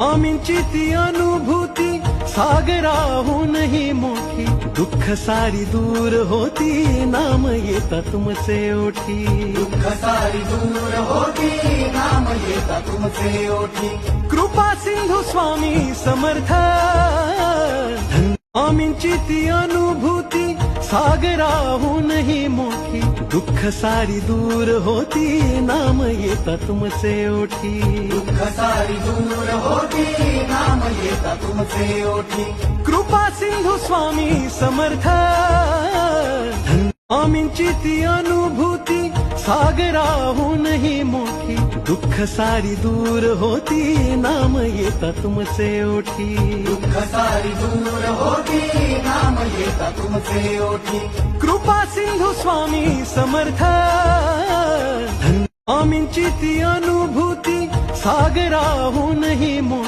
आमींची ती अनुभूती सागराहूनही मोठी। दुःख सारी दूर होती नाम येता तुमचे ओठी सारी दूर होती नाम येता तुमचे ओठी कृपा सिंधू स्वामी समर्थ। धन आमींची ती अनुभूती सागराहूनही मोठी। दुःख सारी दूर होती नाम ये येता तुमचे ओठी सारी दूर होती नाम येता तुमचे ओठी कृपा सिंधू स्वामी समर्थ धन आमींची ती अनुभूती सागराहूनही मोठी। दुःख सारी दूर होती नाम ये येता तुमचे ओठी सारी दूर होती नाम ये येता तुमचे ओठी कृपा सिंधू स्वामी समर्थ ती अनुभूती सागराहूनही मोठी